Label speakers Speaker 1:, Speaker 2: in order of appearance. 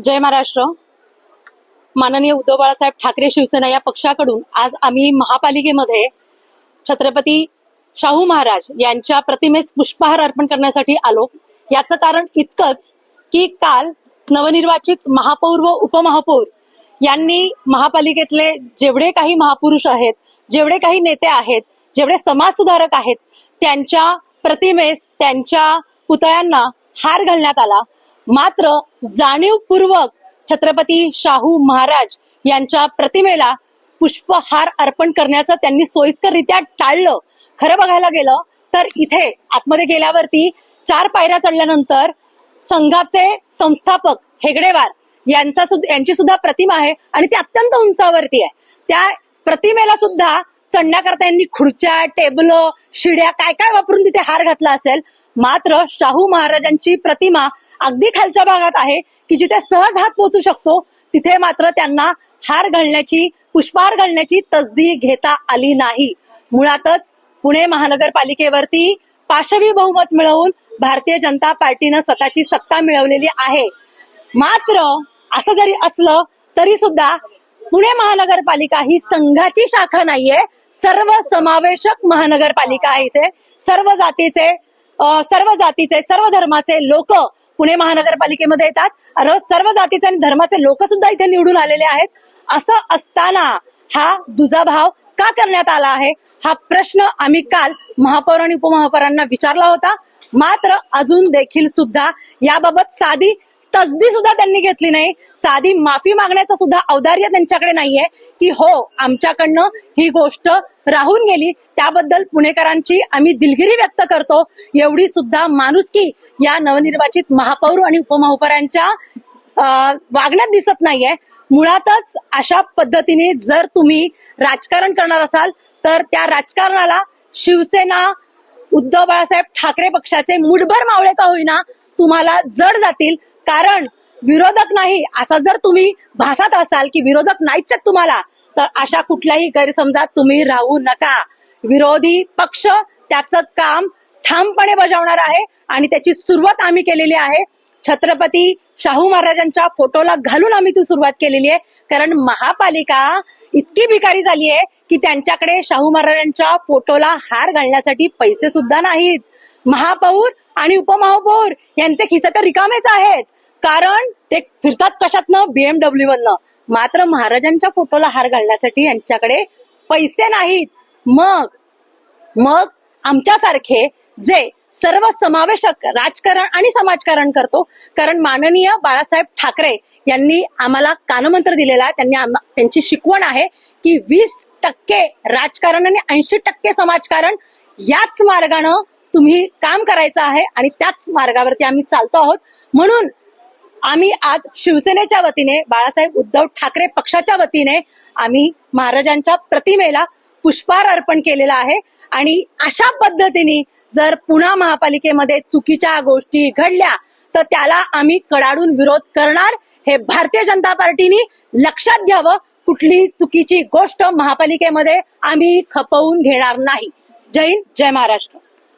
Speaker 1: जय महाराष्ट्र. माननीय उद्धव बाळासाहेब ठाकरे शिवसेना या पक्षाकडून आज आम्ही महापालिकेमध्ये छत्रपती शाहू महाराज यांच्या प्रतिमेस पुष्पहार अर्पण करण्यासाठी आलो. याचं कारण इतकंच की काल नवनिर्वाचित महापौर व उपमहापौर यांनी महापालिकेतले जेवढे काही महापुरुष आहेत जेवढे काही नेते आहेत जेवढे समाजसुधारक आहेत त्यांच्या प्रतिमेस त्यांच्या पुतळ्यांना हार घालण्यात आला. मात्र जाणीवपूर्वक छत्रपती शाहू महाराज यांच्या प्रतिमेला पुष्पहार अर्पण करण्याचं त्यांनी सोयीस्कररित्या टाळलं. खरं बघायला गेलं तर इथे आतमध्ये गेल्यावरती चार पायऱ्या चढल्यानंतर संघाचे संस्थापक हेगडेवार यांचा सुद्धा यांची सुद्धा प्रतिमा आहे आणि ती अत्यंत उंचावरती आहे. त्या प्रतिमेला सुद्धा चढण्याकरता यांनी खुर्च्या टेबल शिड्या काय काय वापरून तिथे हार घातला असेल मात्र शाहू महाराजांची प्रतिमा अगदी खालच्या भागात आहे की जिथे सहज हात पोहोचू शकतो तिथे मात्र त्यांना हार घालण्याची पुष्पहार घालण्याची तसदी घेता आली नाही. मुळातच पुणे महानगरपालिकेवरती पाशवी बहुमत मिळवून भारतीय जनता पार्टीनं स्वतःची सत्ता मिळवलेली आहे. मात्र असं जरी असलं तरी सुद्धा पुणे महानगरपालिका ही संघाची शाखा नाहीये सर्व समावेशक महानगरपालिका आहे इथे. सर्व जातीचे सर्व जातीचे सर्व धर्माचे लोक पुणे महानगरपालिकेमध्ये येतात. सर्व जातीचे आणि धर्माचे लोक सुद्धा इथे निवडून आलेले आहेत. असं असताना हा दुजाभाव का करण्यात आला आहे? हा प्रश्न आम्ही काल महापौर आणि उपमहापौरांना विचारला होता. मात्र अजून देखील सुद्धा याबाबत साधी तसदी सुद्धा त्यांनी घेतली नाही. साधी माफी मागण्याचं सुद्धा औदार्य त्यांच्याकडे नाहीये. की हो आमच्याकडनं ही गोष्ट राहून गेली. त्याबद्दल पुणेकरांची आम्ही दिलगिरी व्यक्त करतो. एवढी सुद्धा माणुसकी या नवनिर्वाचित महापौर आणि उपमहापौरांच्या वागण्यात दिसत नाहीये. मुळातच अशा पद्धतीने जर तुम्ही राजकारण करणार असाल तर त्या राजकारणाला शिवसेना उद्धव बाळासाहेब ठाकरे पक्षाचे मुठभर मावळे का होईना तुम्हाला जड जातील. कारण विरोधक नाही असा जर तुम्ही भासत असाल की विरोधक नाहीच आहेत तुम्हाला तर अशा कुठल्याही गैरसमजात तुम्ही राहू नका. विरोधी पक्ष त्याचं काम ठामपणे बजावणार आहे आणि त्याची सुरुवात आम्ही केलेली आहे. छत्रपती शाहू महाराजांच्या फोटोला घालून आम्ही ती सुरुवात केलेली आहे. कारण महापालिका इतकी भिकारी झाली आहे की त्यांच्याकडे शाहू महाराजांच्या फोटोला हार घालण्यासाठी पैसे सुद्धा नाहीत. महापौर आणि उपमहापौर यांचे खिसे तर रिकामेच आहेत. कारण ते फिरतात कशातनं? बीएमडब्ल्यू मधनं मात्र महाराजांच्या फोटोला हार घालण्यासाठी यांच्याकडे पैसे नाहीत. मग मग आमच्यासारखे जे सर्व समावेशक राजकारण आणि समाजकारण करतो कारण माननीय बाळासाहेब ठाकरे यांनी आम्हाला कानमंत्र दिलेला आहे त्यांनी त्यांची शिकवण आहे की वीस टक्के राजकारण आणि ऐंशी टक्के समाजकारण याच मार्गानं तुम्ही काम करायचं आहे आणि त्याच मार्गावरती आम्ही चालतो आहोत. म्हणून आम्ही आज शिवसेनेच्या वतीने बाळासाहेब उद्धव ठाकरे पक्षाच्या वतीने आम्ही महाराजांच्या प्रतिमेला पुष्पहार अर्पण केलेला आहे. आणि अशा पद्धतीने जर पुन्हा महापालिकेमध्ये चुकीच्या गोष्टी घडल्या तर त्याला आम्ही कडाडून विरोध करणार हे भारतीय जनता पार्टीने लक्षात घ्यावं. कुठली चुकीची गोष्ट महापालिकेमध्ये आम्ही खपवून घेणार नाही. जय हिंद जय महाराष्ट्र.